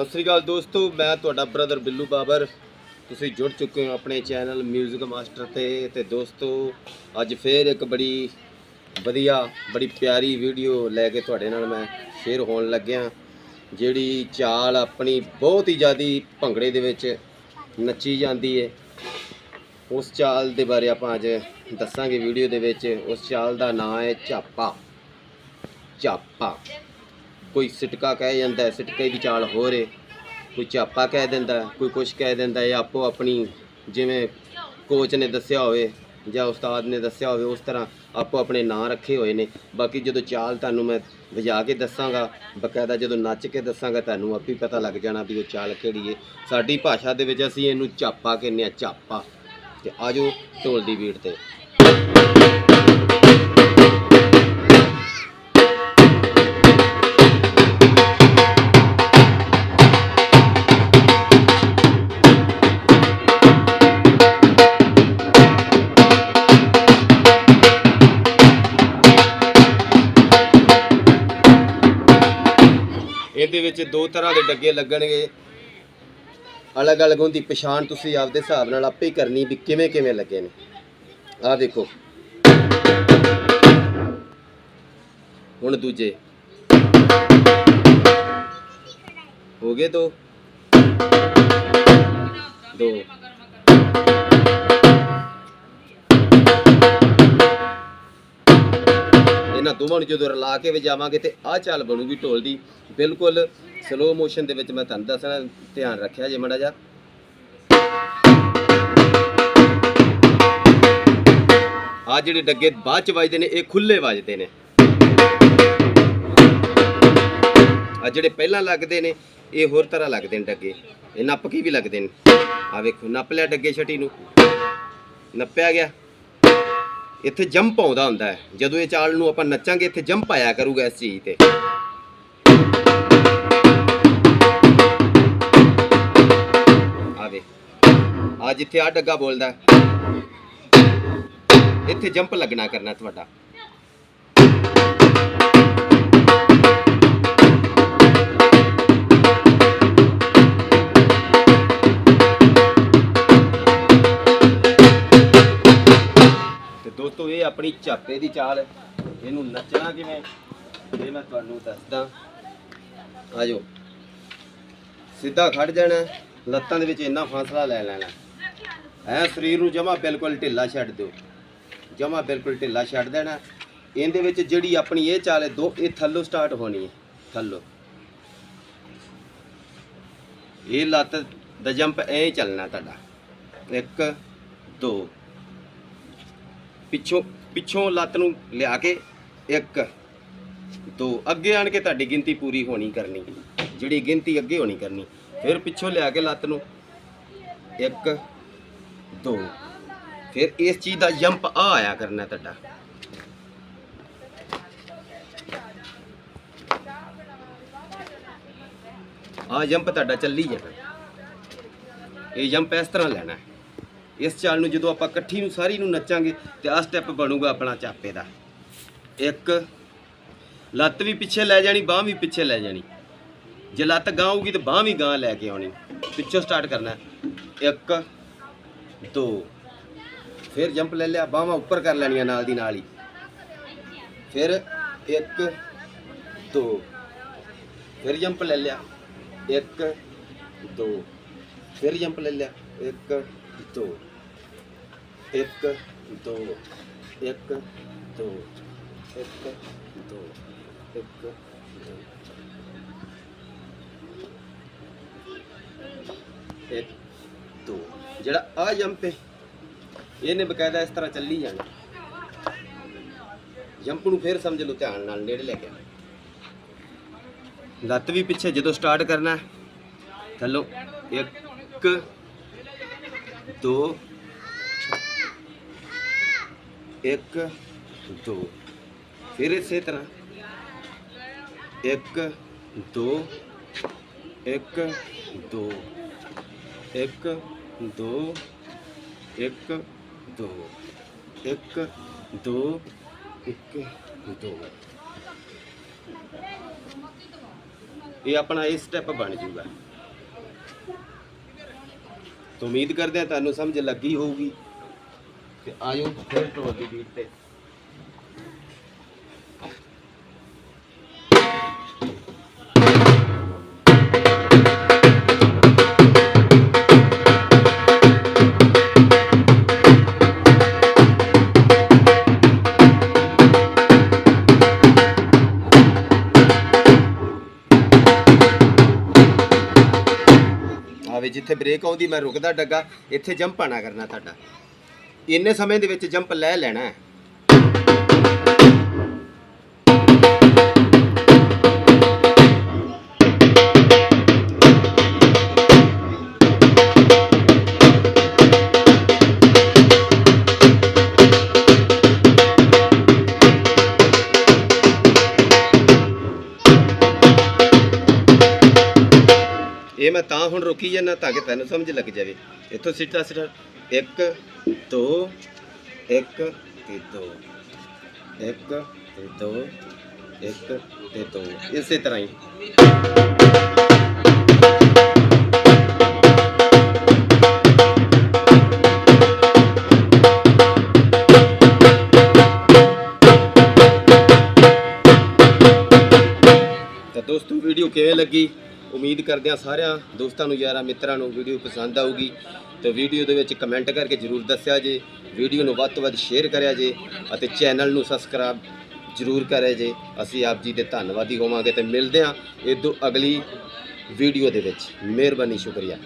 ਸਤਿ ਸ੍ਰੀ ਅਕਾਲ ਦੋਸਤੋ, ਮੈਂ ਤੁਹਾਡਾ ਬ੍ਰਦਰ ਬਿੱਲੂ ਬਾਬਰ। ਤੁਸੀਂ ਜੁੜ ਚੁੱਕੇ ਹੋ ਆਪਣੇ ਚੈਨਲ 뮤직 ਮਾਸਟਰ ਤੇ ਤੇ ਦੋਸਤੋ, ਅੱਜ ਫੇਰ ਇੱਕ ਬੜੀ ਵਧੀਆ, ਬੜੀ ਪਿਆਰੀ ਵੀਡੀਓ ਲੈ ਕੇ ਤੁਹਾਡੇ ਨਾਲ ਮੈਂ ਸ਼ੇਅਰ ਹੋਣ ਲੱਗਿਆ, ਜਿਹੜੀ ਚਾਲ ਆਪਣੀ ਬਹੁਤ ਹੀ ਜ਼ਿਆਦੀ ਭੰਗੜੇ ਦੇ ਵਿੱਚ ਨੱਚੀ ਜਾਂਦੀ ਏ। ਉਸ ਚਾਲ ਦੇ ਬਾਰੇ ਆਪਾਂ ਅੱਜ ਦੱਸਾਂਗੇ ਵੀਡੀਓ ਦੇ ਵਿੱਚ। ਉਸ ਚਾਲ ਦਾ ਨਾਮ ਹੈ ਝਾਪਾ ਝਾਪਾ ਕੋਈ ਸਿਟਕਾ ਕਹਿ ਜਾਂਦਾ ਹੈ ਸਿਟਕੇ ਦੀ ਚਾਲ ਹੋਰ ਏ ਕੋਈ ਚਾਪਾ ਕਹਿ ਦਿੰਦਾ ਹੈ, ਕੋਈ ਕੁਛ ਕਹਿ ਦਿੰਦਾ ਹੈ ਆਪੋ ਆਪਣੀ ਜਿਵੇਂ ਕੋਚ ਨੇ ਦੱਸਿਆ ਹੋਵੇ ਜਾਂ ਉਸਤਾਦ ਨੇ ਦੱਸਿਆ ਹੋਵੇ ਉਸ ਤਰ੍ਹਾਂ ਆਪੋ ਆਪਣੇ ਨਾਂ ਰੱਖੇ ਹੋਏ ਨੇ। ਬਾਕੀ ਜਦੋਂ ਚਾਲ ਤੁਹਾਨੂੰ ਮੈਂ ਵਜਾ ਕੇ ਦੱਸਾਂਗਾ ਬਕਾਇਦਾ ਜਦੋਂ ਨੱਚ ਕੇ ਦੱਸਾਂਗਾ ਤੁਹਾਨੂੰ ਆਪੇ ਪਤਾ ਲੱਗ ਜਾਣਾ ਵੀ ਉਹ ਚਾਲ ਕਿਹੜੀ ਏ। ਸਾਡੀ ਭਾਸ਼ਾ ਦੇ ਵਿੱਚ ਅਸੀਂ ਇਹਨੂੰ ਚਾਪਾ ਕਹਿੰਦੇ ਆ ਚਾਪਾ ਤੇ ਆਜੋ ਢੋਲ ਦੀ ਬੀਟ ਤੇ। ਇਹਦੇ ਵਿੱਚ ਦੋ ਤਰ੍ਹਾਂ ਦੇ ਡੱਗੇ ਲੱਗਣਗੇ। ਅਲੱਗ-ਅਲੱਗ ਉਹਦੀ ਪਛਾਣ ਤੁਸੀਂ ਆਪਦੇ ਹਿਸਾਬ ਨਾਲ ਆਪੇ ਹੀ ਕਰਨੀ ਵੀ ਕਿਵੇਂ ਕਿਵੇਂ ਲੱਗੇ ਨੇ। ਆਹ ਦੇਖੋ। ਹੁਣ ਦੂਜੇ। ਹੋ ਗਏ ਦੋ ਦੋ। ਇਹਨਾਂ ਦੋਵਾਂ ਨੂੰ ਜਦੋਂ ਰਲਾ ਕੇ ਵਜਾਵਾਂਗੇ ਤੇ ਆਹ ਚਾਲ ਬਣੂਗੀ ਢੋਲ ਦੀ, ਬਿਲਕੁਲ ਸਲੋ ਮੋਸ਼ਨ ਦੇ ਵਿੱਚ ਮੈਂ ਤੁਹਾਨੂੰ ਦੱਸਣਾ, ਧਿਆਨ ਰੱਖਿਆ ਜੇ ਮੜਾ ਜਾ ਆ ਜਿਹੜੇ ਡੱਗੇ ਬਾਅਦ ਚ ਵੱਜਦੇ ਨੇ, ਇਹ ਖੁੱਲੇ ਵੱਜਦੇ ਨੇ। ਆ ਜਿਹੜੇ ਪਹਿਲਾਂ ਲੱਗਦੇ ਨੇ, ਇਹ ਹੋਰ ਤਰ੍ਹਾਂ ਲੱਗਦੇ ਨੇ ਡੱਗੇ। ਇਹ ਨੱਪ ਕੇ ਵੀ ਲੱਗਦੇ ਨੇ। ਆ ਵੇਖੋ, ਨੱਪ ਲਿਆ ਡੱਗੇ ਛਟੀ ਨੂੰ। ਨੱਪਿਆ ਗਿਆ। ਇੱਥੇ ਜੰਪ ਆਉਂਦਾ ਹੁੰਦਾ ਹੈ। ਜਦੋਂ ਇਹ ਚਾਲ ਨੂੰ ਆਪਾਂ ਨੱਚਾਂਗੇ, ਇੱਥੇ ਜੰਪ ਆਇਆ ਕਰੂਗਾ ਇਸ ਚੀਜ਼ ਤੇ। ਆ ਆ ਜਿੱਥੇ ਆ ਡੱਗਾ ਬੋਲਦਾ ਇੱਥੇ ਜੰਪ ਲੱਗਣਾ ਕਰਨਾ ਤੁਹਾਡਾ। ਝਾਪੇ ਦੀ ਚਾਲ। ਇਹਨੂੰ ਨੱਚਣਾ ਕਿਵੇਂ? ਇਹ ਮੈਂ ਤੁਹਾਨੂੰ ਦੱਸਦਾ। ਆਜੋ। ਸਿੱਧਾ ਖੜ ਜਾਣਾ ਲੱਤਾਂ ਦੇ ਵਿੱਚ ਇੰਨਾ ਫਾਸਲਾ ਲੈ ਲੈਣਾ ਐ ਸਰੀਰ ਨੂੰ ਜਮਾ ਬਿਲਕੁਲ ਢਿੱਲਾ ਛੱਡ ਦਿਓ। ਜਮਾ ਬਿਲਕੁਲ ਢਿੱਲਾ ਛੱਡ ਦੇਣਾ ਇਹਦੇ ਵਿੱਚ ਜਿਹੜੀ ਆਪਣੀ ਇਹ ਚਾਲ ਹੈ, ਦੋ ਇਹ ਥੱਲੋਂ ਸਟਾਰਟ ਹੋਣੀ ਹੈ। ਥੱਲੋਂ। ਇਹ ਲੱਤ ਦਾ ਜੰਪ ਐ ਚੱਲਣਾ ਤੁਹਾਡਾ। 1 2 ਪਿੱਛੋਂ ਪਿੱਛੋਂ ਲੱਤ ਨੂੰ ਲਿਆ ਕੇ 1 2 ਅੱਗੇ ਆਣ ਕੇ ਤੁਹਾਡੀ ਗਿਣਤੀ ਪੂਰੀ ਹੋਣੀ ਕਰਨੀ। ਜਿਹੜੀ ਗਿਣਤੀ ਅੱਗੇ ਹੋਣੀ ਕਰਨੀ। ਫਿਰ ਪਿੱਛੋਂ ਲਿਆ ਕੇ ਲੱਤ ਨੂੰ 1 2 ਫਿਰ ਇਸ ਚੀਜ਼ ਦਾ ਜੰਪ ਆ ਆਇਆ ਕਰਨਾ ਤੁਹਾਡਾ। ਆ ਜੰਪ ਤੁਹਾਡਾ ਚੱਲੀ ਜਾਣਾ। ਇਹ ਜੰਪ ਇਸ ਤਰ੍ਹਾਂ ਲੈਣਾ ਹੈ। ਇਸ ਚਾਲ ਨੂੰ ਜਦੋਂ ਆਪਾਂ ਇਕੱਠੀ ਨੂੰ ਸਾਰੀ ਨੂੰ ਨੱਚਾਂਗੇ ਤੇ ਆਹ ਸਟੈਪ ਬਣੂਗਾ ਆਪਣਾ ਚਾਪੇ ਦਾ। ਇੱਕ, ਲੱਤ ਵੀ ਪਿੱਛੇ ਲੈ ਜਾਣੀ, ਬਾਹ ਵੀ ਪਿੱਛੇ ਲੈ ਜਾਣੀ। ਜੇ ਲੱਤ ਗਾਊਗੀ ਤਾਂ ਬਾਹ ਵੀ ਗਾਂ ਲੈ ਕੇ ਆਉਣੀ। ਪਿੱਛੋਂ ਸਟਾਰਟ ਕਰਨਾ ਇੱਕ, ਦੋ। ਫਿਰ ਜੰਪ ਲੈ ਲਿਆ, ਬਾਹਾਂ ਉੱਪਰ ਕਰ ਲੈਣੀਆਂ ਨਾਲ ਦੀ ਨਾਲ ਹੀ। ਫਿਰ ਇੱਕ, ਦੋ। ਫਿਰ ਜੰਪ ਲੈ ਲਿਆ, ਇੱਕ, ਦੋ। ਫਿਰ ਜੰਪ ਲੈ ਲਿਆ, ਇੱਕ, ਦੋ। ਇੱਕ, ਦੋ ਇੱਕ ਦੋ ਇੱਕ ਦੋ ਇੱਕ ਦੋ ਇੱਕ, ਦੋ ਜਿਹੜਾ ਆ ਜੰਪ ਹੈ, ਇਹਨੇ ਬਕਾਇਦਾ ਇਸ ਤਰ੍ਹਾਂ ਚੱਲੀ ਜਾਣਾ ਜੰਪ ਨੂੰ ਫੇਰ ਸਮਝ ਲਓ, ਧਿਆਨ ਨਾਲ ਨੇੜੇ ਲੈ ਕੇ ਆਉਣਾ। ਲੱਤ ਵੀ ਪਿੱਛੇ ਜਦੋਂ ਸਟਾਰਟ ਕਰਨਾ, ਥੱਲੋਂ ਇੱਕ, ਦੋ ਇੱਕ, ਦੋ। ਫਿਰ ਇਸੇ ਤਰ੍ਹਾਂ। ਇੱਕ, ਦੋ। ਇੱਕ ਦੋ। ਇੱਕ ਦੋ। ਇੱਕ ਦੋ। ਇੱਕ ਦੋ। ਇੱਕ, ਦੋ। ਇਹ ਆਪਣਾ ਇਹ ਸਟੈਪ ਬਣ ਜੂਗਾ। ਉਮੀਦ ਕਰਦੇ ਹਾਂ ਤੁਹਾਨੂੰ ਸਮਝ ਲੱਗੀ ਹੋਊਗੀ। ਤੇ ਆਇਓ ਫਿਰ ਢੋਲ ਦੀ ਬੀਟ ਤੇ। ਆਵੇ ਜਿੱਥੇ ਬ੍ਰੇਕ ਆਉਂਦੀ, ਮੈਂ ਰੁਕਦਾ ਡੱਗਾ, ਇੱਥੇ ਜੰਪ ਆਣਾ ਕਰਨਾ ਤੁਹਾਡਾ। ਇੰਨੇ ਸਮੇਂ ਦੇ ਵਿੱਚ ਜੰਪ ਲੈ ਲੈਣਾ ਹੈ। ਮੈਂ ਤਾਂ ਹੁਣ ਰੁਕੀ ਜਾਂਦਾ, ਤਾਂ ਕਿ ਤੈਨੂੰ ਸਮਝ ਲੱਗ ਜਾਵੇ। ਇੱਥੋਂ ਸਿੱਟਾ ਸਿੱਟਾ 1 2 1 ਤੇ 2 1 ਤੇ 2 1 ਤੇ 2 ਇਸੇ ਤਰ੍ਹਾਂ ਹੀ। ਤਾਂ ਦੋਸਤੋ ਵੀਡੀਓ ਕਿਵੇਂ ਲੱਗੀ? ਉਮੀਦ ਕਰਦੇ ਹਾਂ ਸਾਰਿਆਂ ਦੋਸਤਾਂ ਨੂੰ, ਯਾਰਾਂ ਮਿੱਤਰਾਂ ਨੂੰ ਵੀਡੀਓ ਪਸੰਦ ਆਊਗੀ। ਤੇ ਵੀਡੀਓ ਦੇ ਵਿੱਚ ਕਮੈਂਟ ਕਰਕੇ ਜਰੂਰ ਦੱਸਿਆ ਜੇ, ਵੀਡੀਓ ਨੂੰ ਵੱਧ ਤੋਂ ਵੱਧ ਸ਼ੇਅਰ ਕਰਿਆ ਜੇ ਅਤੇ ਚੈਨਲ ਨੂੰ ਸਬਸਕ੍ਰਾਈਬ ਜਰੂਰ ਕਰਿਆ ਜੇ। ਅਸੀਂ ਆਪ ਜੀ ਦੇ ਧੰਨਵਾਦੀ ਹੋਵਾਂਗੇ ਤੇ ਮਿਲਦੇ ਹਾਂ ਇਦੋਂ ਅਗਲੀ ਵੀਡੀਓ ਦੇ ਵਿੱਚ। ਮਿਹਰਬਾਨੀ, ਸ਼ੁਕਰੀਆ।